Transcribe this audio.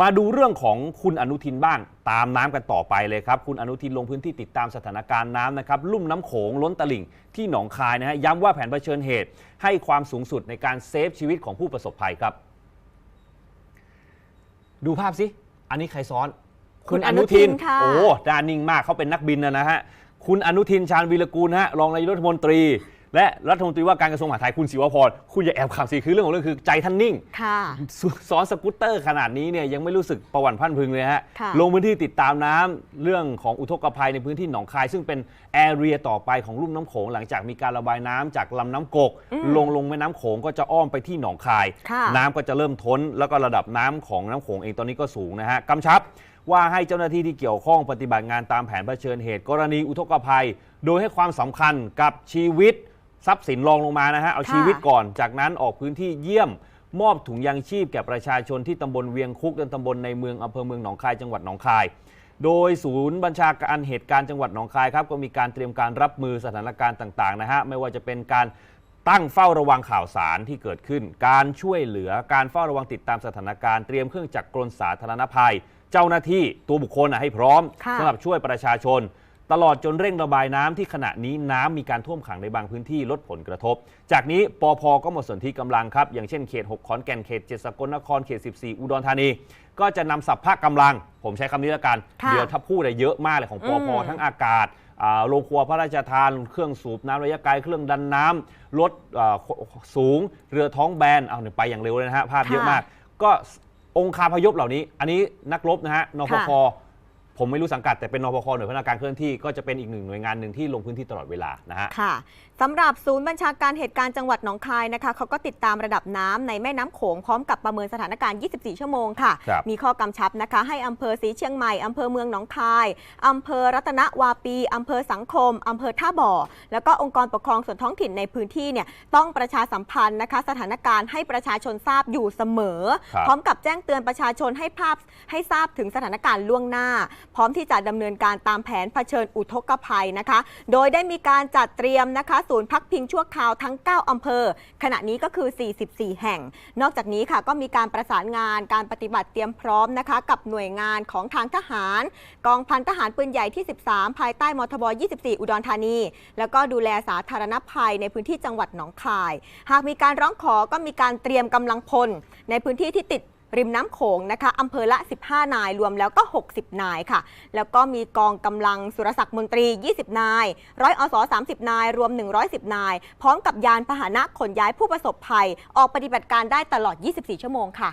มาดูเรื่องของคุณอนุทินบ้าง ตามน้ำกันต่อไปเลยครับ คุณอนุทินลงพื้นที่ติดตามสถานการณ์น้ำนะครับลุ่มน้ำโขงล้นตลิ่งที่หนองคายนะฮะย้ำว่าแผนเผชิญเหตุ ให้ความสูงสุดในการเซฟชีวิตของผู้ประสบภัยครับ ดูภาพสิ อันนี้ใครซ้อน คุณอนุทินค่ะโอ้ด้านนิ่งมากเขาเป็นนักบินนะนะฮะคุณอนุทินชาญวีรกูลฮะรองนายกรัฐมนตรี และรัฐมนตรีว่าการกระทรวงมหาดไทยคุณศิวพรคุณอย่าแอบขำสิคือเรื่องของเรื่องคือใจท่านนิ่งค่ะสซ้อนสกูตเตอร์ขนาดนี้เนี่ยยังไม่รู้สึกประวัติพันพึงเลยฮะค่ะ ลงพื้นที่ติดตามน้ำเรื่องของอุทกภัยในพื้นที่หนองคาย ซึ่งเป็นแอเรียต่อไปของลุ่มน้ำโขงหลังจากมีการระบายน้ำจากลำน้ำกก ลงลงแม่น้ำโขงก็จะอ้อมไปที่หนองคาย ค่ะ น้ำก็จะเริ่มท้น แล้วก็ระดับน้ำของน้ำโขงเองตอนนี้ก็สูงนะฮะกำชับ ว่าให้เจ้าหน้าที่ที่เกี่ยวข้องปฏิบัติงานตามแผนเผชิญเหตุ กรณีอุทกภัย โดยให้ความสำคัญกับชีวิต ทรัพย์สินรองลงมานะฮะเอาค่ะชีวิตก่อน จากนั้นออกพื้นที่เยี่ยมมอบถุงยางชีพแก่ประชาชนที่ตำบลเวียงคุกและตำบลในเมืองอำเภอเมืองหนองคายจังหวัดหนองคาย โดยศูนย์บัญชาการเหตุการณ์จังหวัดหนองคายครับก็มีการเตรียมการรับมือสถานการณ์ต่างๆนะฮะไม่ว่าจะเป็นการตั้งเฝ้าระวังข่าวสารที่เกิดขึ้น การช่วยเหลือการเฝ้าระวังติดตามสถานการณ์เตรียมเครื่องจักรกลสาธารณภัย เจ้าหน้าที่ตัวบุคคลนะให้พร้อมค่ะสำหรับช่วยประชาชน ตลอดจนเร่งระบายน้ำที่ขณะนี้น้ำมีการท่วมขังในบางพื้นที่ลดผลกระทบ จากนี้ปอพก็หมดส่วนที่กำลังครับ อย่างเช่นเขต 6 ขอนแก่นเขต 7 สกลนครเขต 14 อุดรธานี ก็จะนำสัพพะกำลัง ผมใช้คำนี้แล้วกันค่ะเดี๋ยวถ้าพูดเนี่ยเยอะมากเลยของปอพอืมทั้งอากาศอ่าโรงครัวพระราชทาน เครื่องสูบน้ำระยะไกลเครื่องดันน้ำรถอ่าสูงเรือท้องแบนเอาเนี่ยไปอย่างเร็วเลยนะฮะภาพเยอะมาก ก็องคาพยพเหล่านี้ อันนี้นักรบนะฮะนพค ผมไม่รู้สังกัดแต่เป็นนพคหน่วยพัฒนาการเคลื่อนที่ก็จะเป็นอีกหนึ่งหน่วยงานหนึ่งที่ลงพื้นที่ตลอดเวลานะฮะ ค่ะสำหรับศูนย์บัญชาการเหตุการณ์จังหวัดหนองคายนะคะเขาก็ติดตามระดับน้ำในแม่น้ำโขงพร้อมกับประเมินสถานการณ์ 24 ชั่วโมงค่ะ ครับ มีข้อกำชับนะคะ ให้อำเภอศรีเชียงใหม่อำเภอเมืองหนองคายอำเภอรัตนวาปีอำเภอสังคมอำเภอท่าบ่อ แล้วก็องค์กรปกครองส่วนท้องถิ่นในพื้นที่เนี่ยต้องประชาสัมพันธ์นะคะ สถานการณ์ให้ประชาชนทราบอยู่เสมอ ครับ พร้อมกับแจ้งเตือนประชาชนให้ภาพให้ทราบถึงสถานการณ์ล่วงหน้าพร้อมที่จะดำเนินการตามแผนเผชิญอุทกภัยนะคะ โดยได้มีการจัดเตรียมนะคะ ศูนย์พักพิงชั่วคราวทั้ง 9อำเภอ ขณะนี้ก็คือ 44 แห่ง นอกจากนี้ค่ะก็มีการประสานงานการปฏิบัติเตรียมพร้อมนะคะ กับหน่วยงานของทางทหาร กองพันทหารปืนใหญ่ที่ 13 ภายใต้มทบ 24 อุดรธานี แล้วก็ดูแลสาธารณภัยในพื้นที่จังหวัดหนองคาย หากมีการร้องขอก็มีการเตรียมกำลังพล ในพื้นที่ที่ติด ริมน้ำโขงนะคะอำเภอละ 15 นายรวมแล้วก็ 60 นายค่ะ แล้วก็มีกองกำลังสุรศักดิ์มนตรี 20 นาย ร้อยอส30 นาย รวม 110 นาย พร้อมกับยานพาหนะขนย้ายผู้ประสบภัย ออกปฏิบัติการได้ตลอด 24 ชั่วโมงค่ะ